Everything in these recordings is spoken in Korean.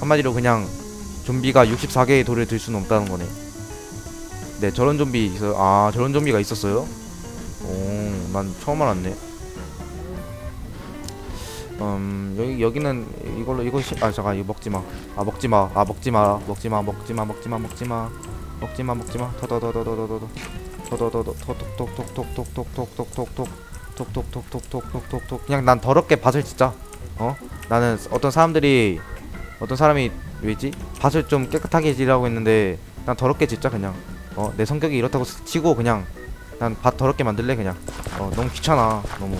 한마디로 그냥 좀비가 64개의 돌을 들 수는 없다는 거네 네 저런 좀비 있어요 아 저런 좀비가 있었어요 오난 처음 알았네 음 여기 여기는 이걸로 이거 시, 아 잠깐 이거 먹지 마. 아 먹지 마. 아 먹지 마. 먹지 마. 먹지 마. 먹지 마. 먹지 마. 먹지 마. 먹지 마. 더더더더더더더. 더더더더 톡톡톡톡톡톡톡톡톡톡톡 톡톡톡톡톡톡톡톡 그냥 난 더럽게 밭을 짓자. 어? 나는 어떤 사람들이 어떤 사람이 왜지? 밭을 좀 깨끗하게 지라고 했는데 난 더럽게 짓자 그냥. 어, 내 성격이 이렇다고 치고 그냥 난 밭 더럽게 만들래 그냥. 어, 너무 귀찮아. 너무.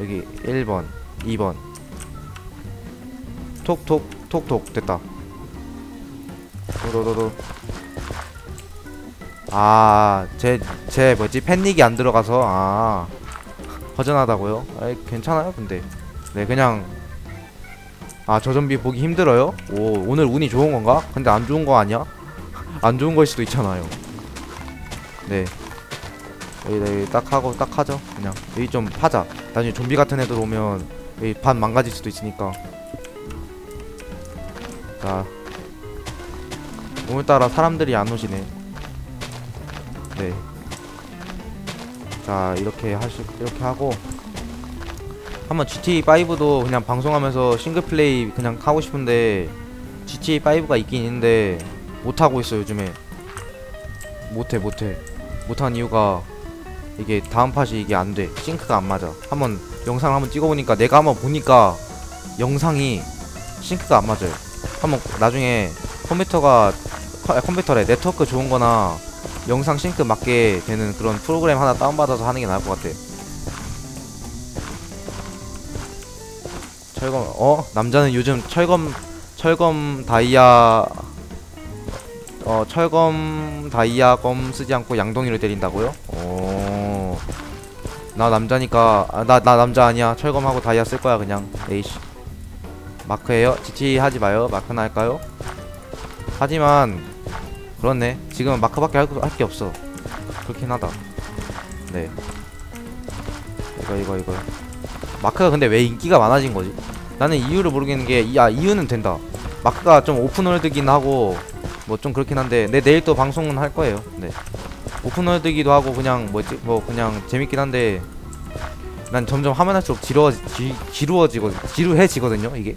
여기 1번 2번 톡톡 톡톡 됐다 도도도도 아제 제 뭐지 팬닉이 안 들어가서 아 허전하다고요? 아이 괜찮아요 근데 네 그냥 아저 좀비 보기 힘들어요? 오 오늘 운이 좋은 건가? 근데 안 좋은 거 아니야? 안 좋은 걸 수도 있잖아요. 네. 여기, 여기 딱 하고 딱 하죠. 그냥. 여기 좀 파자. 나중에 좀비 같은 애들 오면 여기 반 망가질 수도 있으니까. 자. 오늘따라 사람들이 안 오시네. 네자 이렇게 하시 이렇게 하고 한번 GTA 5도 그냥 방송하면서 싱글플레이 그냥 하고 싶은데 GTA 5가 있긴 있는데 못 하고 있어 요즘에 못해 못해 못한 이유가 이게 다음 팟이 이게 안 돼. 싱크가 안 맞아. 한번 영상을 한번 찍어보니까 내가 한번 보니까 영상이 싱크가 안 맞아요. 한번 나중에 컴퓨터가 컴- 컴퓨터래 네트워크 좋은 거나 영상 싱크 맞게 되는 그런 프로그램 하나 다운받아서 하는 게 나을 것 같아. 철검 어? 남자는 요즘 철검 철검 다이아 어 철검 다이아 검 쓰지 않고 양동이를 때린다고요? 어. 나 남자니까 아, 나, 나 남자 아니야. 철검하고 다이아 쓸 거야 그냥. 에이씨. 마크예요? GT 하지 마요. 마크나 할까요? 하지만 그렇네. 지금은 마크밖에 할게 없어. 그렇긴 하다. 네. 이거 이거 이거 마크가 근데 왜 인기가 많아진 거지? 나는 이유를 모르겠는 게, 야, 이유는 된다. 마크가 좀 오픈월드긴 하고, 뭐 좀 그렇긴 한데, 내 내일 또 방송은 할 거예요. 네. 오픈월드기도 하고, 그냥 뭐지, 뭐 그냥 재밌긴 한데, 난 점점 하면 할수록 지루어, 지, 지루어지거, 지루해지거든요, 이게.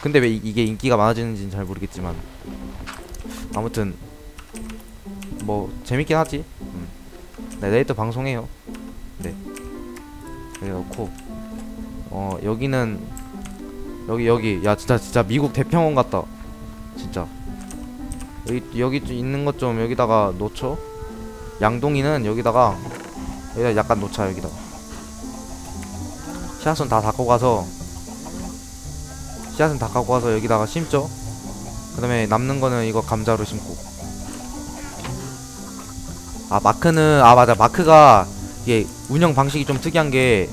근데 왜 이, 이게 인기가 많아지는지는 잘 모르겠지만. 아무튼, 뭐, 재밌긴 하지. 음. 네, 내일 또 방송해요. 네. 여기 넣고 어 여기는 여기 여기 야 진짜 진짜 미국 대평원 같다. 진짜. 여기 여기 좀 있는 것 좀 여기다가 놓쳐. 양동이는 여기다가 여기다 약간 놓자 여기다가. 씨앗은 다 갖고 가서 씨앗은 다 갖고 가서 여기다가 심죠. 그 다음에 남는 거는 이거 감자로 심고. 아 마크는 아 맞아. 마크가 이게 운영 방식이 좀 특이한 게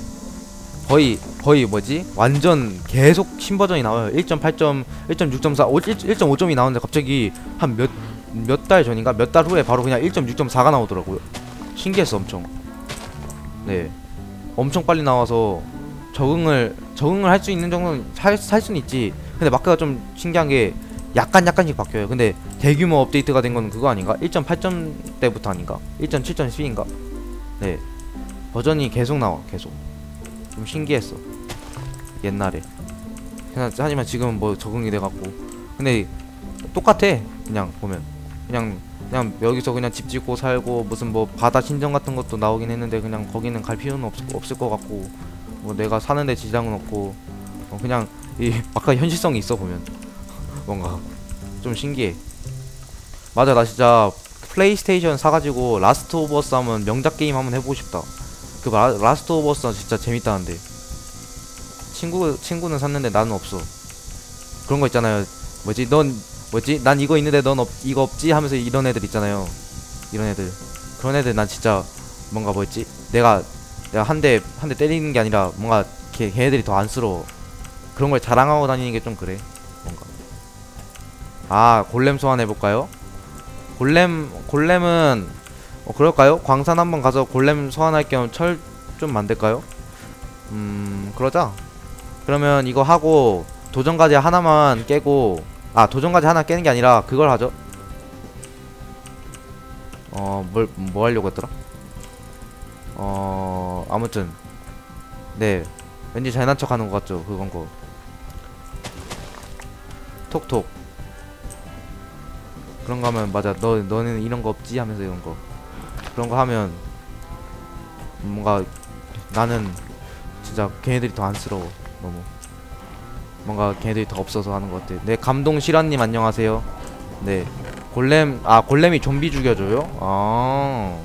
거의 거의 뭐지? 완전 계속 신버전이 나와요. 1.8점 1.6.4 1.5점이 나오는데 갑자기 한 몇 몇 달 전인가? 몇 달 후에 바로 그냥 1.6.4가 나오더라고요. 신기했어 엄청. 네. 엄청 빨리 나와서 적응을 적응을 할 수 있는 정도는 살, 살 수는 있지. 근데 마크가 좀 신기한 게 약간 약간씩 바뀌어요. 근데 대규모 업데이트가 된 건 그거 아닌가? 1.8점 때부터 아닌가? 1.7.10인가? 네 버전이 계속 나와 계속. 좀 신기했어. 옛날에. 하지만 지금은 뭐 적응이 돼갖고. 근데 똑같아 그냥 보면. 그냥 그냥 여기서 그냥 집 짓고 살고 무슨 뭐 바다 신전 같은 것도 나오긴 했는데 그냥 거기는 갈 필요는 없을, 없을 것 같고. 뭐 내가 사는데 지장은 없고. 어 그냥 이 아까 현실성이 있어 보면. 뭔가. 좀 신기해. 맞아 나 진짜 플레이스테이션 사가지고 라스트 오브 어스 하면 명작 게임 한번 해보고 싶다 그 라, 라스트 오브 어스 진짜 재밌다는데. 친구 친구는 샀는데 나는 없어. 그런 거 있잖아요. 뭐지? 넌 뭐지? 난 이거 있는데 넌 없, 이거 없지? 하면서 이런 애들 있잖아요. 이런 애들. 그런 애들 난 진짜 뭔가 뭐였지? 내가 내가 한 대 한 대 때리는 게 아니라 뭔가 걔, 걔네들이 더 안쓰러워. 그런 걸 자랑하고 다니는 게 좀 그래 뭔가. 아 골렘 소환해 볼까요? 골렘 골렘은 어, 그럴까요? 광산 한번 가서 골렘 소환할 겸 철 좀 만들까요? 음 그러자. 그러면 이거 하고 도전까지 하나만 깨고 아 도전까지 하나 깨는 게 아니라 그걸 하죠. 어뭘뭐 뭐 하려고 했더라? 어 아무튼. 네. 왠지 잘난 척 하는 것 같죠 그건 거 톡톡. 그런가 하면 맞아. 너 너는 이런 거 없지? 하면서 이런 거. 그런 거 하면 뭔가 나는 진짜 걔네들이 더 안쓰러워 너무. 뭔가 걔네들이 더 없어서 하는 것 같아. 네 감동 실화님 안녕하세요. 네. 골렘 아 골렘이 좀비 죽여줘요?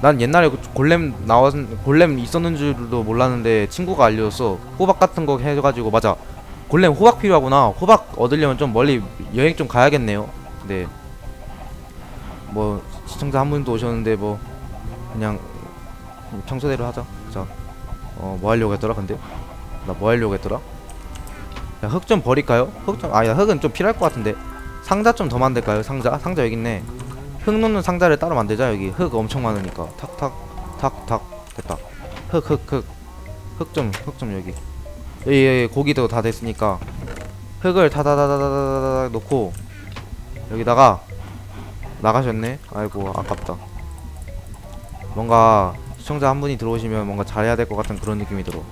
아난 옛날에 그 골렘 나왔 골렘 있었는 줄도 몰랐는데 친구가 알려줬어. 호박 같은 거 해가지고 맞아. 골렘 호박 필요하구나. 호박 얻으려면 좀 멀리 여행 좀 가야겠네요. 네. 뭐 시청자 한 분도 오셨는데 뭐 그냥 평소대로 하자. 자 어 뭐 하려고 했더라 근데? 나 뭐 하려고 했더라? 야 흙 좀 버릴까요? 흙 좀 아야 흙은 좀 필요할 것 같은데. 상자 좀 더 만들까요? 상자? 상자 여기 있네. 흙 놓는 상자를 따로 만들자 여기. 흙 엄청 많으니까. 탁탁 탁탁. 됐다. 흙 흙 흙 흙 좀 흙 좀 여기. 여기, 여기 고기도 다 됐으니까. 흙을 다다다다다다 놓고 여기다가 나가셨네? 아이고 아깝다 뭔가 시청자 한 분이 들어오시면 뭔가 잘해야 될 것 같은 그런 느낌이 들어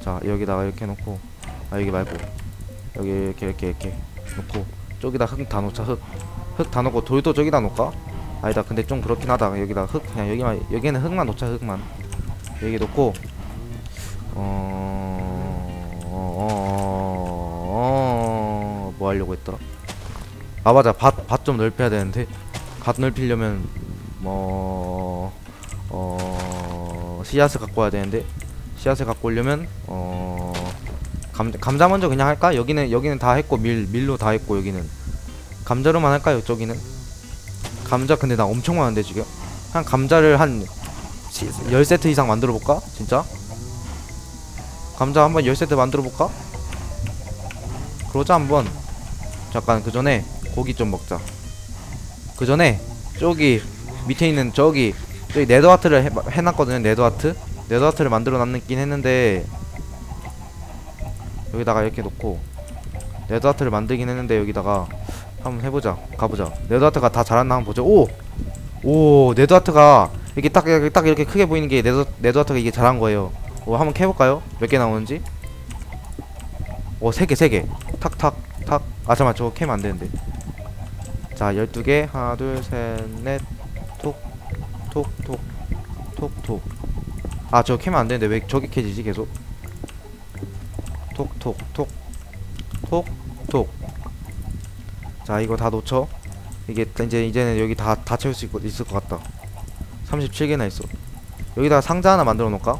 자 여기다가 이렇게 놓고 아 여기 말고 여기 이렇게 이렇게 이렇게 놓고 저기다 흙 다 놓자 흙흙 다 놓고 돌도 저기다 놓을까? 아니다 근데 좀 그렇긴 하다 여기다 흙 그냥 여기만 여기는 흙만 놓자 흙만 여기 놓고 어... 어... 어... 어... 뭐 하려고 했더라 아 맞아 밭 밭 좀 넓혀야 되는데 밭 넓히려면 뭐 어... 씨앗을 갖고 와야 되는데 씨앗을 갖고 오려면 어... 감, 감자 먼저 그냥 할까? 여기는 여기는 다 했고 밀 밀로 다 했고 여기는 감자로만 할까요? 저기는 감자 근데 나 엄청 많은데 지금 한 감자를 한 10세트 이상 만들어볼까? 진짜? 감자 한번 10세트 만들어볼까? 그러자 한번 잠깐 그 전에 고기 좀 먹자. 그 전에 저기 밑에 있는 저기 저기 네더아트를 해, 해놨거든요 네더하트. 네더하트를 만들어 놨긴 했는데 여기다가 이렇게 놓고 네더하트를 만들긴 했는데 여기다가 한번 해보자 가보자. 네더하트가 다 자랐나 한번 보자. 오! 오 네드아트가 이렇게 딱, 딱 이렇게 크게 보이는 게 네드, 네드아트가 이게 잘한 거예요. 오 한번 캐볼까요? 몇 개 나오는지? 오 3개 3개. 탁 탁 탁 아 잠깐만 저거 캐면 안되는데. 자 12개. 하나 둘셋넷톡톡톡톡톡. 아 저거 캐면 안되는데 왜 저기 캐지지 계속? 톡톡톡톡톡. 자 이거 다 놓쳐. 이게 이제 이제는 여기 다 다 채울 수 있, 있을 것 같다. 37개나 있어. 여기다 상자 하나 만들어 놓을까?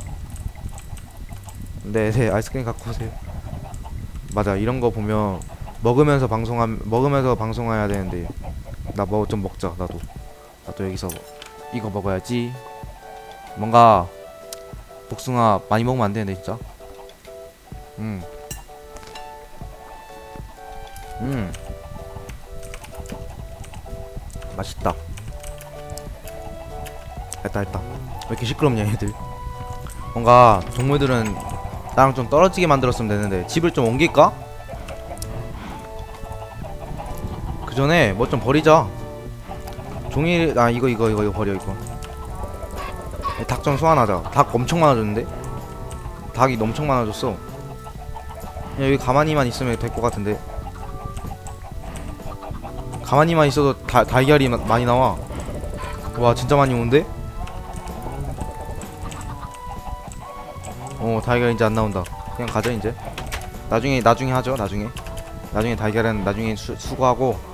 네네. 아이스크림 갖고 오세요. 맞아. 이런 거 보면 먹으면서 방송함 먹으면서 방송해야 되는데. 나 뭐 좀 먹자 나도. 나도 여기서 이거 먹어야지. 뭔가 복숭아 많이 먹으면 안 되는데 진짜. 음. 음. 맛있다. 했다 했다. 왜 이렇게 시끄럽냐 얘들? 뭔가 동물들은 나랑 좀 떨어지게 만들었으면 되는데 집을 좀 옮길까? 그 전에 뭐 좀 버리자. 종이 아 이거 이거 이거 버려 이거. 닭 좀 소환하자. 닭 엄청 많아졌는데? 닭이 엄청 많아졌어. 그냥 여기 가만히만 있으면 될 것 같은데. 가만히만 있어도 다, 달걀이 많이 나와. 와 진짜 많이 오는데? 어 달걀 이제 안 나온다. 그냥 가자 이제. 나중에 나중에 하죠 나중에. 나중에 달걀은 나중에 수, 수거하고.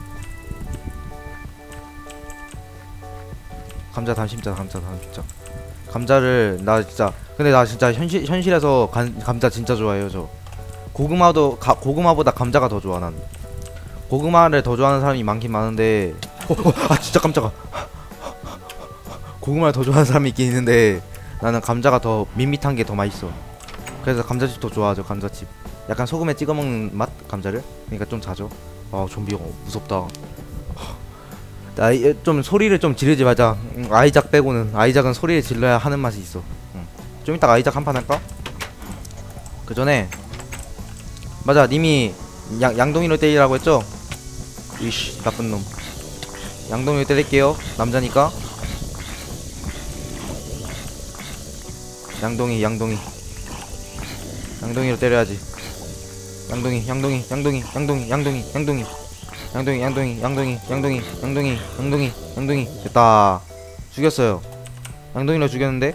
감자 다 심자 감자 다 심자. 감자를 나 진짜 근데 나 진짜 현실 현실에서 간, 감자 진짜 좋아해요 저. 고구마도 가, 고구마보다 감자가 더 좋아 난. 고구마를 더 좋아하는 사람이 많긴 많은데 어, 어, 아 진짜 깜짝아. 고구마를 더 좋아하는 사람이 있긴 있는데 나는 감자가 더 밋밋한 게 더 맛있어. 그래서 감자칩 더 좋아하죠 감자칩. 약간 소금에 찍어 먹는 맛? 감자를? 그러니까 좀 자죠. 아 좀비 어, 무섭다 나좀 소리를 좀 지르지 음, 아이작 빼고는 아이작은 소리를 질러야 하는 맛이 있어. 음. 좀 이따 아이작 한 판 할까? 그 전에 맞아 님이 양, 양동이로 때리라고 했죠? 이씨 나쁜 놈. 양동이로 때릴게요 남자니까. 양동이 양동이. 양동이로 때려야지. 양동이 양동이 양동이 양동이 양동이 양동이 양동이 양동이 양동이 양동이 양동이 양동이 양동이. 됐다. 죽였어요. 양동이로 죽였는데?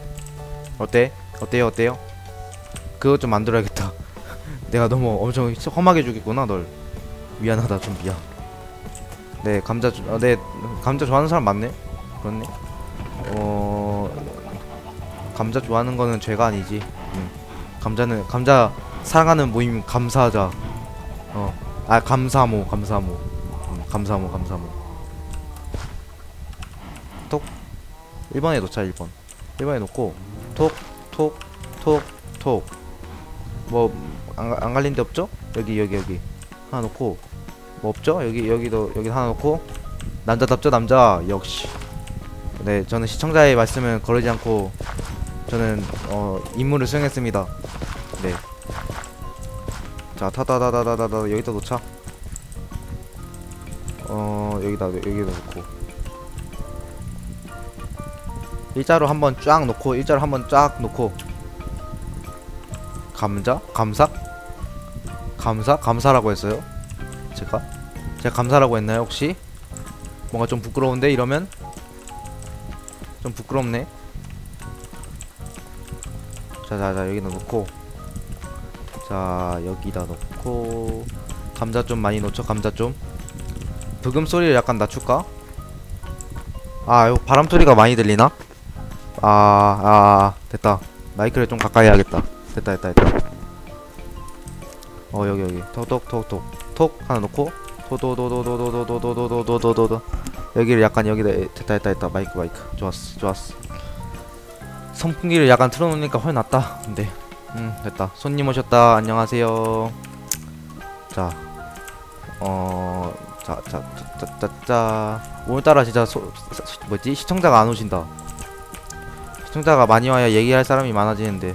어때? 어때요? 어때요? 그거 좀 만들어야겠다. 내가 너무 엄청 험하게 죽였구나 널. 미안하다 좀 미안. 네 감자 주, 어, 네 감자 좋아하는 사람 많네? 그렇네? 어 감자 좋아하는 거는 죄가 아니지. 음. 감자는 감자 사랑하는 모임 감사하자. 어아 감사모 감사모. 음, 감사모 감사모. 톡. 1번에 놓자 1번 1번에 놓고 톡톡톡톡. 뭐 안, 안 갈린 데 없죠? 여기 여기 여기. 하나 놓고. 뭐 없죠? 여기 여기도 여기 하나 놓고. 남자답죠 남자? 역시. 네 저는 시청자의 말씀을 거르지 않고 저는 어 임무를 수행했습니다. 네자 타다다다다다다 여기다 놓자 어 여기다 여기다 놓고 일자로 한번 쫙 놓고 일자로 한번 쫙 놓고 감자? 감사? 감사? 감사라고 했어요? 제가? 제가 감사라고 했나요 혹시? 뭔가 좀 부끄러운데 이러면? 좀 부끄럽네 자자자 여기다 놓고 자 여기다 놓고 감자 좀 많이 놓죠 감자 좀 브금 소리를 약간 낮출까? 아 이거 바람 소리가 많이 들리나? 아, 아, 됐다. 마이크를 좀 가까이 해야겠다. 됐다, 됐다, 됐다. 어, 여기, 여기. 톡 톡 톡 톡. 톡 하나 놓고. 도도도도도도도도도도도도도도. 여기를 약간 여기다, 에, 됐다, 됐다, 됐다. 마이크, 마이크. 좋았어, 좋았어. 선풍기를 약간 틀어놓으니까 훨 낫다. 근데, 음, 됐다. 손님 오셨다. 안녕하세요. 자, 어, 자, 자, 자, 자, 자, 자. 오늘따라 진짜 소, 서- 뭐지? 시청자가 안 오신다. 시청자가 많이 와야 얘기할 사람이 많아지는데.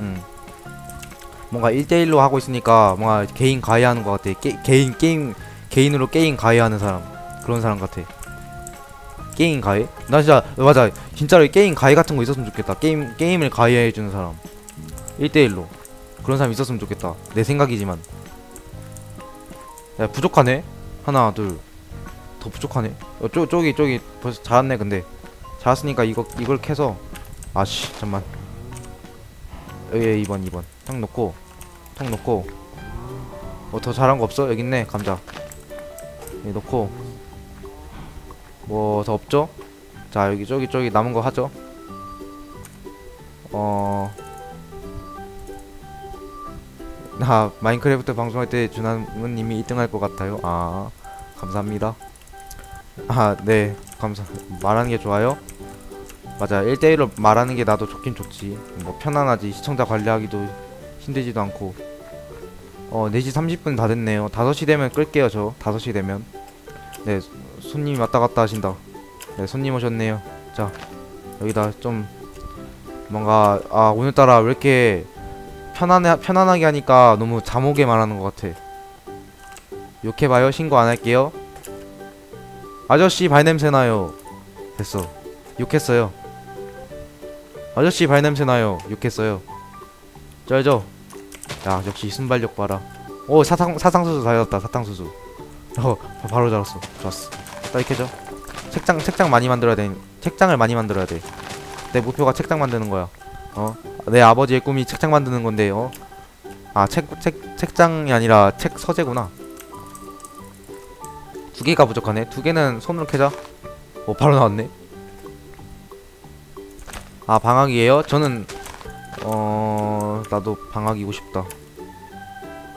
음. 뭔가 1대1로 하고 있으니까 뭔가 개인 가해하는 것 같아. 게, 개인 게임 개인으로 게임 가해하는 사람. 그런 사람 같아. 게임 가해? 나 진짜 맞아. 진짜로 게임 가해 같은 거 있었으면 좋겠다. 게임 게임을 가해해주는 사람. 1대1로. 그런 사람 있었으면 좋겠다. 내 생각이지만. 야 부족하네 하나 둘. 더 부족하네. 어, 쪼, 저기 저기 벌써 잘았네 근데. 잘았으니까 이거 이걸 캐서. 아씨 잠만. 여기 2번 2번. 탁 놓고 탁 놓고. 뭐 더 잘한 거 없어? 여기 있네 감자. 여기 놓고. 뭐 더 없죠? 자 여기 저기 저기 남은 거 하죠? 어... 나 마인크래프트 방송할 때 준하님이 1등 할 것 같아요. 아 감사합니다. 아 네. 감사 말하는 게 좋아요? 맞아 1대1로 말하는 게 나도 좋긴 좋지. 뭐 편안하지. 시청자 관리하기도 힘들지도 않고. 어 4시 30분 다 됐네요. 5시 되면 끌게요 저. 5시 되면. 네 손님이 왔다 갔다 하신다. 네 손님 오셨네요. 자 여기다 좀 뭔가 아 오늘따라 왜 이렇게 편안해 편안하게 하니까 너무 잠오게 말하는 것 같아 욕해봐요. 신고 안 할게요. 아저씨 발냄새 나요. 됐어. 욕했어요. 아저씨 발냄새 나요. 욕했어요. 쩔죠 야 역시 순발력 봐라. 오 사상 사상수수 달렸다 사탕수수. 어 바- 바로 잡았어. 좋았어. 캐죠 책장 책장 많이 만들어야 돼. 책장을 많이 만들어야 돼내 목표가 책장 만드는 거야. 어내 아버지의 꿈이 책장 만드는 건데 어아책 책 책장이 아니라 책 서재구나 두 개가 부족하네. 두 개는 손으로 캐자. 어 바로 나왔네. 아 방학이에요? 저는 어 나도 방학이고 싶다.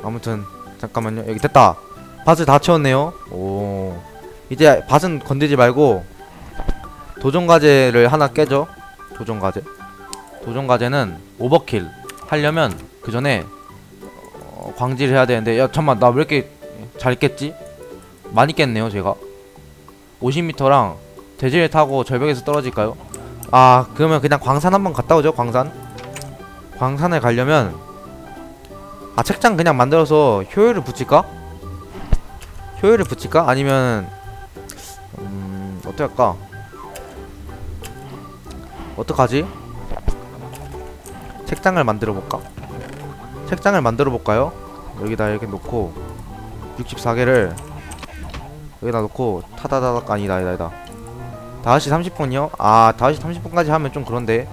아무튼 잠깐만요. 여기 됐다. 밭을 다 채웠네요. 오. 이제 밭은 건들지 말고 도전 과제를 하나 깨죠. 도전 과제. 도전 과제는 오버킬 하려면 그 전에 어, 광질을 해야 되는데 야 잠만. 나 왜 이렇게 잘 깼지 많이 깼네요 제가 50m랑 대지를 타고 절벽에서 떨어질까요 아 그러면 그냥 광산 한번 갔다 오죠 광산 광산에 가려면 아 책장 그냥 만들어서 효율을 붙일까? 효율을 붙일까? 아니면 음 어떻게 할까? 어떡하지? 책장을 만들어 볼까? 책장을 만들어 볼까요? 여기다 이렇게 놓고 64개를 여기다 놓고 타다다닥 아니다 아니다 아니다 5시 30분이요? 아 5시 30분까지 하면 좀 그런데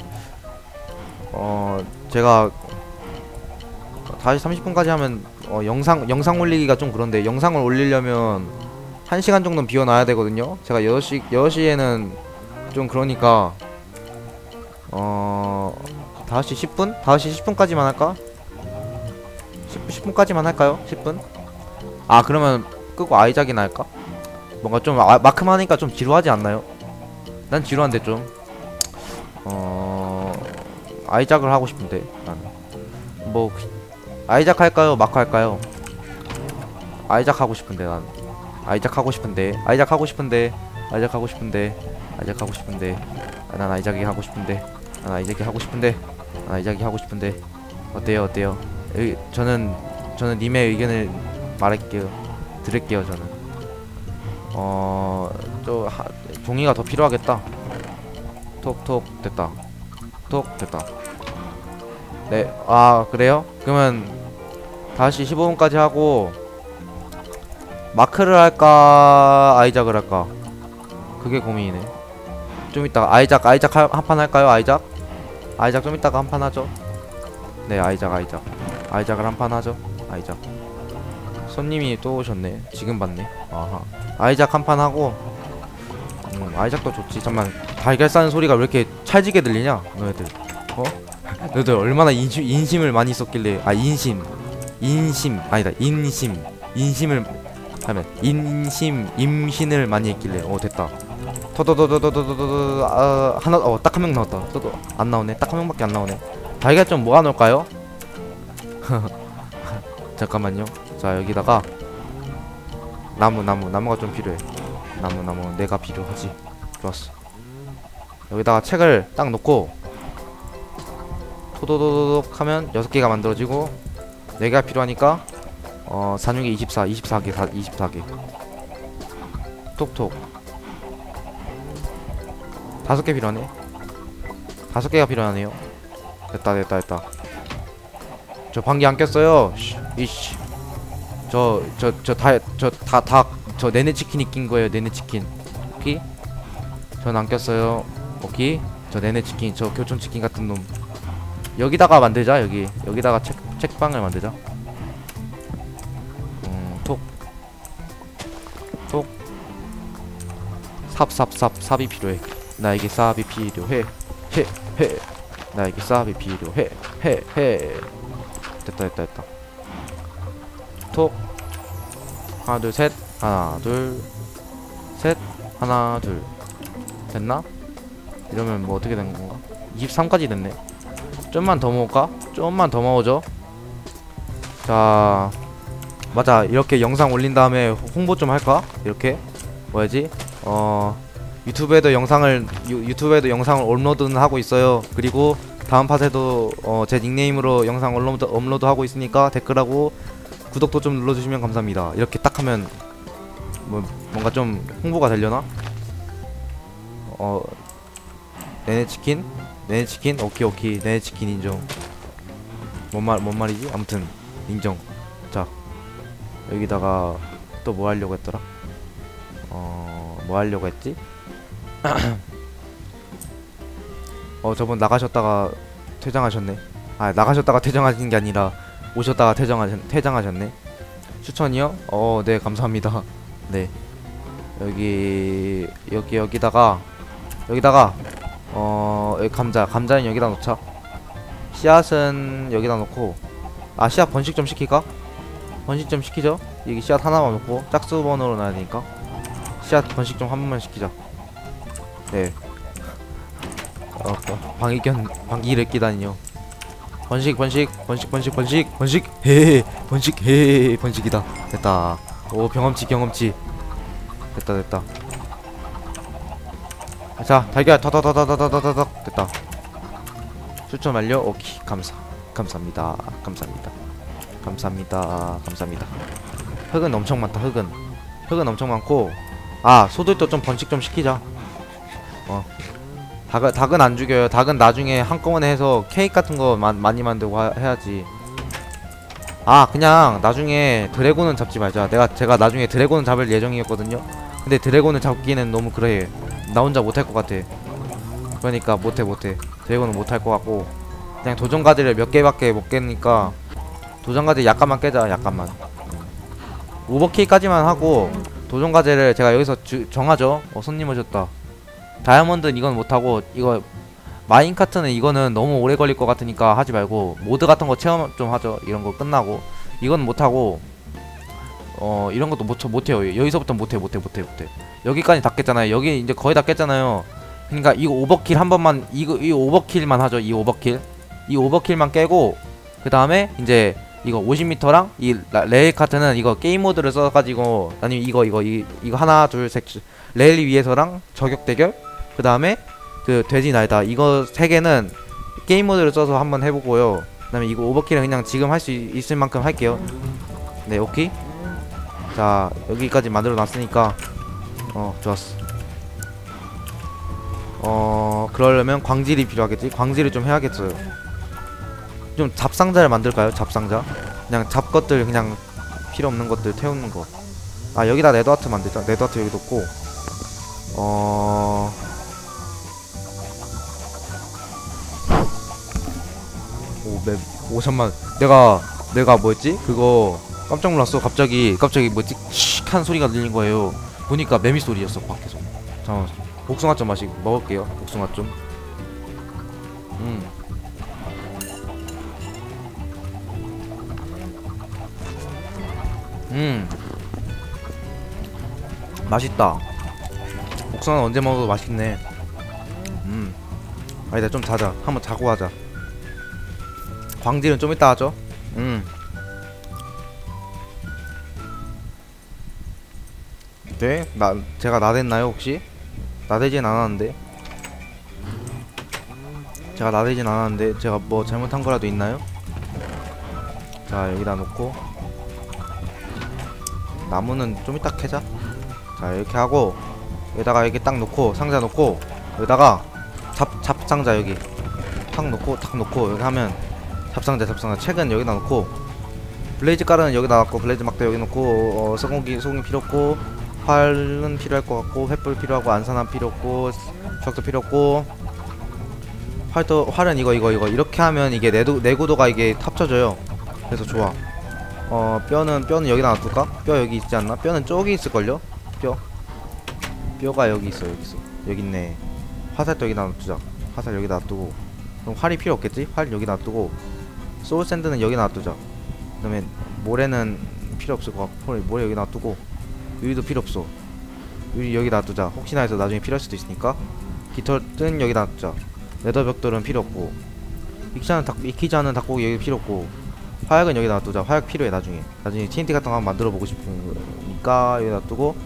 어 제가 5시 30분까지 하면 어, 영상 영상 올리기가 좀 그런데 영상을 올리려면 1시간 정도는 비워놔야 되거든요 제가 6시 6시에는 좀 그러니까 어 5시 10분? 5시 10분까지만 할까? 10, 10분까지만 할까요? 10분? 아 그러면 끄고 아이작이나 할까? 뭔가 좀 아, 마크만 하니까 좀 지루하지 않나요? 난 지루한데 좀. 어... 아이작을 하고 싶은데 나는 뭐 아이작 할까요? 마크 할까요? 아이작 하고 싶은데 난. 아이작 하고 싶은데 아이작 하고 싶은데 아이작 하고 싶은데 아이작 하고 싶은데. 아, 난 아이작이 하고 싶은데 난 아이작이 하고 싶은데 난 아이작이 하고 싶은데. 어때요 어때요? 의, 저는 저는 님의 의견을 말할게요. 드릴게요 저는 어또 종이가 더 필요하겠다. 톡톡 됐다. 톡 됐다. 네 아 그래요? 그러면 다시 15분까지 하고 마크를 할까 아이작을 할까? 그게 고민이네. 좀 이따가 아이작 아이작 한 판 할까요 아이작? 아이작 좀 이따가 한 판 하죠. 네 아이작 아이작. 아이작을 한 판 하죠 아이작 손님이 또 오셨네. 지금 봤네. 아하. 아이작 한 판 하고. 음 아이작도 좋지. 잠만 달걀 싸는 소리가 왜 이렇게 찰지게 들리냐? 너희들. 어? 너희들 얼마나 인심, 인심을 많이 썼길래 아 인심. 인심. 아니다. 인심. 인심을 하면 인심 임신을 많이 했길래. 어 됐다. 터더더더더더더더 아 하나 어 딱 한 명 나왔다. 터더 안 나오네. 딱 한 명밖에 안 나오네. 달걀 좀 모아 놓을까요? 잠깐만요 자 여기다가 나무 나무 나무가 좀 필요해. 나무 나무 내가 필요하지. 좋았어. 여기다가 책을 딱 놓고 토도도도독 하면 6개가 만들어지고 4개가 필요하니까 어 4, 6에 24 24개 다 24개. 톡톡. 다섯 개 필요하네. 다섯 개가 필요하네요. 됐다 됐다 됐다. 저 방귀 안 꼈어요. 씨, 이씨 저 저 저 다 저 다 다 저 내내 치킨이 낀 거예요 내내 치킨. 오케이? 전 안 꼈어요. 오케이? 저 내내 치킨 저 교촌 치킨 같은 놈. 여기다가 만들자 여기. 여기다가 책 책방을 만들자. 음톡톡. 삽삽삽 삽이 필요해. 나에게 삽이 필요해. 해해 나에게 삽이 필요해. 해해 됐다 됐다 됐다 톡 하나 둘 셋 하나 둘 셋 하나 둘 됐나? 이러면 뭐 어떻게 된 건가? 23까지 됐네 좀만 더 모을까? 좀만 더 모으죠 자 맞아 이렇게 영상 올린 다음에 홍보 좀 할까? 이렇게 뭐야지? 어 유튜브에도 영상을 유, 유튜브에도 영상을 업로드는 하고 있어요 그리고 다음 팟에도 어, 제 닉네임으로 영상 업로드, 업로드 하고 있으니까 댓글하고 구독도 좀 눌러주시면 감사합니다 이렇게 딱 하면 뭐 뭔가 좀 홍보가 되려나? 어 내내 치킨? 내내 치킨? 오케이 오케이 내내 치킨 인정 뭔 말 뭔 말이지? 아무튼 인정 자 여기다가 또 뭐 하려고 했더라? 어 뭐 하려고 했지? 어 저분 나가셨다가 퇴장하셨네 아 나가셨다가 퇴장하신 게 아니라 오셨다가 퇴장하셨 퇴장하셨네. 추천이요? 어 네 감사합니다. 네. 여기 여기 여기다가 여기다가 어 여기 감자 감자는 여기다 놓자. 씨앗은 여기다 놓고. 아 씨앗 번식 좀 시킬까? 번식 좀 시키죠? 여기 씨앗 하나만 놓고 짝수번으로 놔야 되니까. 씨앗 번식 좀 한 번만 시키자. 네. 어, 어, 방귀 견 방귀를 끼다니요 번식 번식 번식 번식 번식 번식. 헤 번식 헤 번식이다. 됐다. 오 경험치 경험치. 됐다 됐다. 자 달걀 다다다다다다다다 됐다. 추천 완료. 오케이. 감사 감사합니다. 감사합니다. 감사합니다. 감사합니다. 흙은 엄청 많다 흙은. 흙은 엄청 많고. 아 소들도 좀 번식 좀 시키자. 어. 닭은, 닭은 안 죽여요. 닭은 나중에 한꺼번에 해서 케이크 같은 거 마, 많이 만들고 하, 해야지. 아 그냥 나중에 드래곤은 잡지 말자. 내가 제가 나중에 드래곤은 잡을 예정이었거든요. 근데 드래곤을 잡기는 너무 그래. 나 혼자 못할 것 같아. 그러니까 못해 못해. 드래곤은 못할 것 같고. 그냥 도전가들을 몇 개밖에 못 깨니까 도전가들 약간만 깨자 약간만. 오버킬까지만 하고 도전과제를 제가 여기서 주, 정하죠. 어 손님 오셨다 다이아몬드는 이건 못하고 이거 마인카트는 이거는 너무 오래 걸릴 것 같으니까 하지 말고 모드 같은 거 체험 좀 하죠. 이런 거 끝나고. 이건 못하고 어 이런 것도 못, 못해요. 여기서부터 못해 못해 못해 못해. 여기까지 다 깼잖아요. 여기 이제 거의 다 깼잖아요. 그러니까 이거 오버킬 한 번만 이거 이 오버킬만 하죠. 이 오버킬. 이 오버킬만 깨고 그 다음에 이제 이거 50m랑 이 라- 레일 카트는 이거 게임 모드를 써가지고 아니면 이거 이거 이, 이거 하나 둘 셋 레일 위에서랑 저격 대결 그 다음에 그 돼지 날다. 이거 세 개는 게임 모드를 써서 한번 해보고요. 그 다음에 이거 오버킬은 그냥 지금 할 수 있을 만큼 할게요. 네 오케이. 자 여기까지 만들어 놨으니까 어 좋았어. 어 그러려면 광질이 필요하겠지? 광질을 좀 해야겠어요. 좀 잡상자를 만들까요? 잡상자? 그냥 잡것들 그냥 필요 없는 것들 태우는 거아 여기다 네드하트 만들자. 네드하트 여기 놓고. 어 맵, 오, 잠만. 내가, 내가 뭐였지? 그거, 깜짝 놀랐어. 갑자기, 갑자기 뭐지? 칙한 소리가 들린 거예요. 보니까 매미 소리였어, 밖에서. 잠깐만. 복숭아 좀 마시, 먹을게요. 복숭아 좀. 음. 음. 맛있다. 복숭아는 언제 먹어도 맛있네. 음. 아니다, 좀 자자. 한번 자고 하자. 광질은 좀 이따 하죠. 음. 네? 나 제가 나댔나요 혹시? 나대진 않았는데. 제가 나대진 않았는데 제가 뭐 잘못한 거라도 있나요? 자 여기다 놓고 나무는 좀 이따 캐자. 자 이렇게 하고 여기다가 이렇게 딱 놓고 상자 놓고 여기다가 잡 잡 상자 여기 탁 놓고 탁 놓고 여기 하면 잡상자 잡상자 책은 여기다 놓고 블레이즈 가루는 여기다 놨고 블레이즈 막대 여기 놓고 어, 소고기 소고기 필요 없고 활은 필요할 것 같고 횃불 필요하고 안산함 필요 없고 적도 필요 없고 활도 활은 이거 이거 이거. 이렇게 하면 이게 내도 내구도가 이게 합쳐져요. 그래서 좋아. 어 뼈는 뼈는 여기다 놔둘까? 뼈 여기 있지 않나? 뼈는 저기 있을걸요? 뼈? 뼈가 여기 있어 여기 있어. 여기 있네. 화살도 여기다 놔두자. 화살 여기다 놔두고. 그럼 활이 필요 없겠지? 활 여기 놔두고 소울 샌드는 여기 놔두자. 그 다음에 모래는 필요 없을 것 같고 모래 여기 놔두고 유리도 필요 없어. 유리 여기 놔두자. 혹시나 해서 나중에 필요할 수도 있으니까. 깃털은 여기 놔두자. 레더 벽돌은 필요 없고. 않은 닭 익히지 않은 닭고기 여기 필요 없고. 화약은 여기 놔두자. 화약 필요해 나중에. 나중에 TNT 같은 거 한번 만들어 보고 싶으니까 여기 놔두고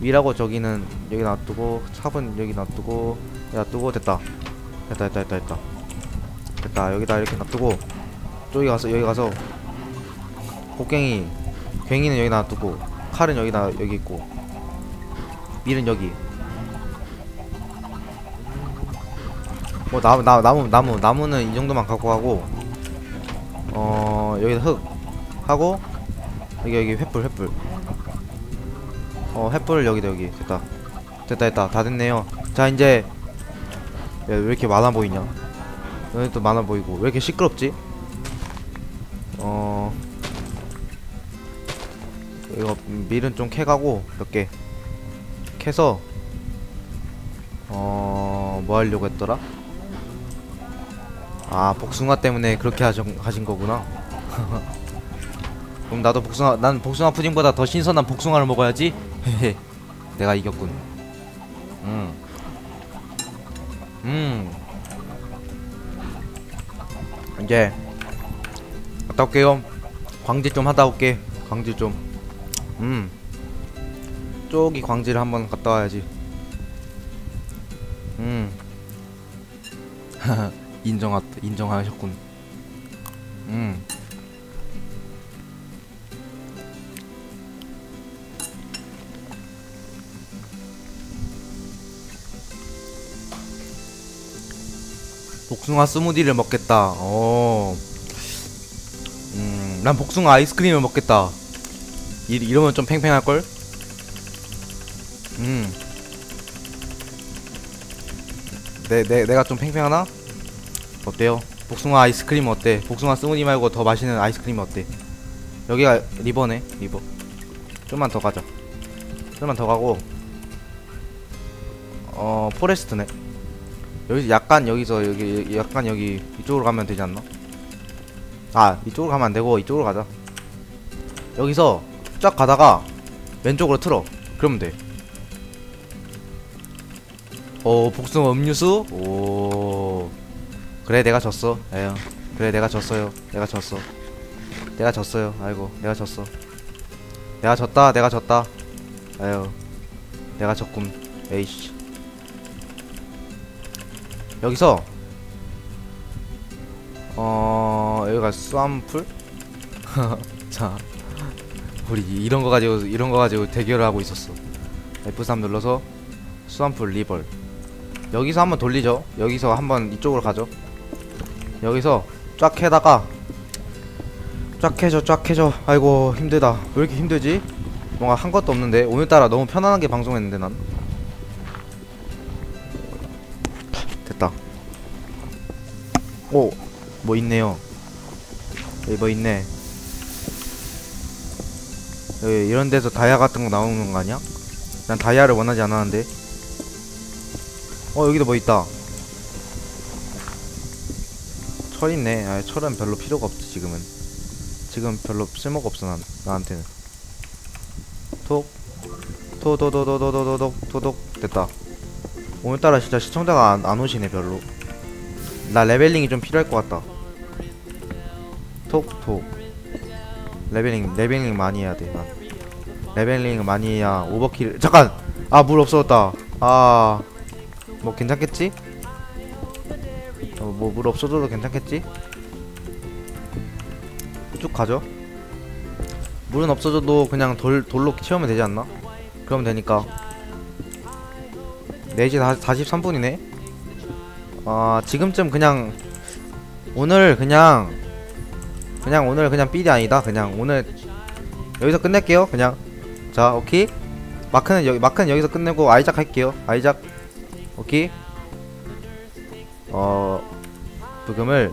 위라고 저기는 여기 놔두고 삽은 여기 놔두고 여기 놔두고 됐다. 됐다 됐다 됐다 됐다. 됐다 여기다 이렇게 놔두고 저기 가서 여기 가서 곡괭이 괭이는 여기 놔두고 칼은 여기다 여기 있고 밀은 여기. 뭐 나무 나, 나무 나무 나무는 이 정도만 갖고 가고 어 여기다 흙 하고 여기 여기 횃불 횃불. 어 횃불을 여기다 여기. 됐다. 됐다 됐다. 다 됐네요. 자 이제 야, 왜 이렇게 많아 보이냐? 여기 또 많아 보이고. 왜 이렇게 시끄럽지 밀은 좀 캐가고 몇 개 캐서 어 뭐 하려고 했더라? 아 복숭아 때문에 그렇게 하신, 하신 거구나. 그럼 나도 복숭아 난 복숭아 푸딩보다 더 신선한 복숭아를 먹어야지. 내가 이겼군. 음. 음. 이제 갔다 올게요. 광질 좀 하다 올게. 광질 좀 음 저기 광질을 한번 갔다 와야지 음 인정하 인정하셨군 음 복숭아 스무디를 먹겠다. 어. 음, 난 복숭아 아이스크림을 먹겠다. 이, 이러면 좀 팽팽할 걸? 음. 내, 내, 내가 좀 팽팽하나? 어때요? 복숭아 아이스크림 어때? 복숭아 스무디 말고 더 맛있는 아이스크림 어때? 여기가 리버네, 리버. 좀만 더 가자. 좀만 더 가고. 어, 포레스트네. 여기서 약간 여기서 여기 약간 여기 이쪽으로 가면 되지 않나? 아 이쪽으로 가면 안 되고 이쪽으로 가자. 여기서 쫙 가다가 왼쪽으로 틀어. 그러면 돼. 오 복숭아 음료수. 오 그래 내가 졌어. 에휴 그래 내가 졌어요. 내가 졌어. 내가 졌어요. 아이고 내가 졌어. 내가 졌다. 내가 졌다. 에휴 내가 졌군. 에이씨. 여기서 어 여기가 쌈풀 자 우리 이런 거 가지고 이런 거 가지고 대결을 하고 있었어. F3 눌러서 수암풀 리벌. 여기서 한번 돌리죠. 여기서 한번 이쪽으로 가죠. 여기서 쫙 해다가 쫙 해줘 쫙 해줘. 아이고 힘들다. 왜 이렇게 힘들지? 뭔가 한 것도 없는데 오늘따라 너무 편안하게 방송했는데 난. 됐다. 오, 뭐 있네요. 여기 뭐 있네. 여기 이런 데서 다이아 같은 거 나오는 거 아니야? 난 다이아를 원하지 않았는데. 어, 여기도 뭐 있다. 철 있네. 아, 철은 별로 필요가 없지, 지금은. 지금 별로 쓸모가 없어, 난, 나한테는. 톡. 토도도도도도도독, 도독. 됐다. 오늘따라 진짜 시청자가 안, 안 오시네 별로 나 레벨링이 좀 필요할 것 같다 톡톡 레벨링 레벨링 많이 해야 돼 난. 레벨링 많이 해야 오버킬 잠깐! 아 물 없어졌다. 아 뭐 괜찮겠지? 어, 뭐 물 없어져도 괜찮겠지? 쭉 가죠? 물은 없어져도 그냥 돌, 돌로 채우면 되지 않나? 그러면 되니까. 4시 43분이네? 아 지금쯤 그냥 오늘 그냥 그냥 오늘 그냥 삐이 아니다. 그냥 오늘 여기서 끝낼게요. 그냥. 자 오케이. 마크는 여기 마크는 여기서 끝내고 아이작 할게요. 아이작. 오케이. 어 부금을.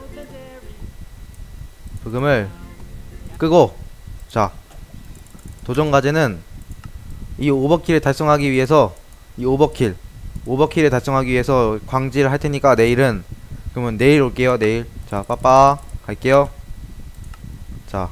부금을 끄고. 자 도전 과제는 이 오버킬을 달성하기 위해서 이 오버킬. 오버킬을 달성하기 위해서 광질을 할 테니까 내일은 그러면 내일 올게요 내일. 자 빠빠. 갈게요 자